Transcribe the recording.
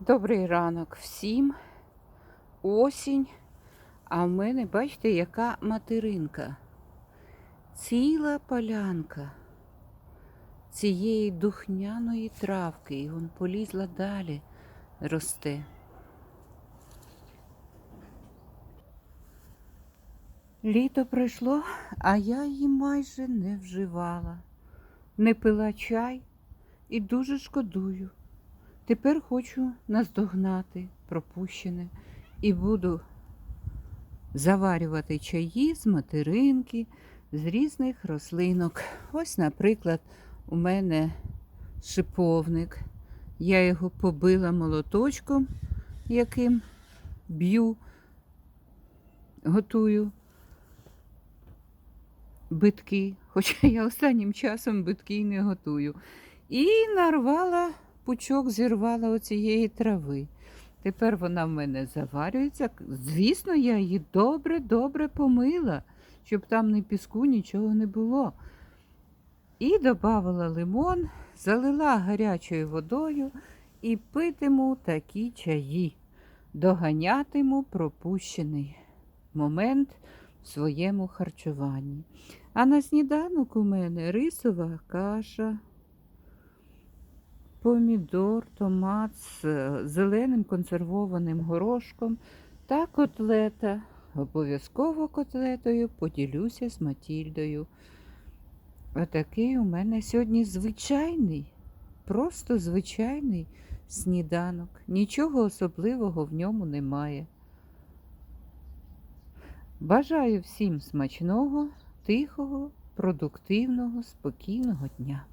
Добрий ранок всім. Осінь. А в мене, бачите, яка материнка. Ціла полянка цієї духняної травки. І вон полізла далі росте. Літо пройшло, а я її майже не вживала. Не пила чай і дуже шкодую. Тепер хочу наздогнати пропущене і буду заварювати чаї з материнки, з різних рослинок. Ось, наприклад, у мене шиповник. Я його побила молоточком, яким б'ю, готую битки, хоча я останнім часом битки не готую. І нарвала пучок, зірвала оцієї трави. Тепер вона в мене заварюється. Звісно, я її добре-добре помила, щоб там ні піску, нічого не було. І додавала лимон, залила гарячою водою і питиму такі чаї. Доганятиму пропущений момент в своєму харчуванні. А на сніданок у мене рисова каша, помідор, томат з е, зеленим консервованим горошком та котлета. Обов'язково котлетою поділюся з Матільдою. Отакий у мене сьогодні звичайний, просто звичайний сніданок. Нічого особливого в ньому немає. Бажаю всім смачного, тихого, продуктивного, спокійного дня.